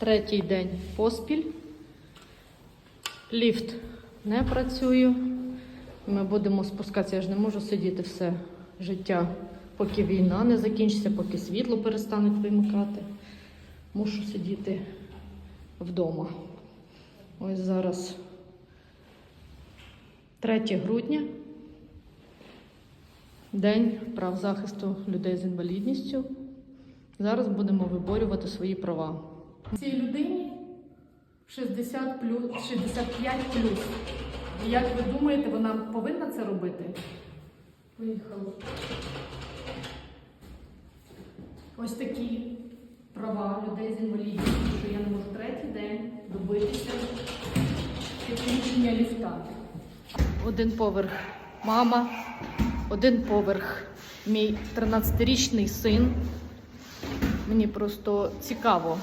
Третій день поспіль. Ліфт не працює. Ми будемо спускатися. Я ж не можу сидіти все життя, поки війна не закінчиться, поки світло перестануть вимикати. Мушу сидіти вдома. Ось зараз 3 грудня. День прав захисту людей з інвалідністю. Зараз будемо виборювати свої права. Цій людині 60 плюс, 65 плюс. І як ви думаєте, вона повинна це робити? Поїхали. Ось такі права людей з інвалідністю, що я не можу третій день добитися підключення ліфта. Один поверх мама, один поверх мій 13-річний син. Мені просто цікаво,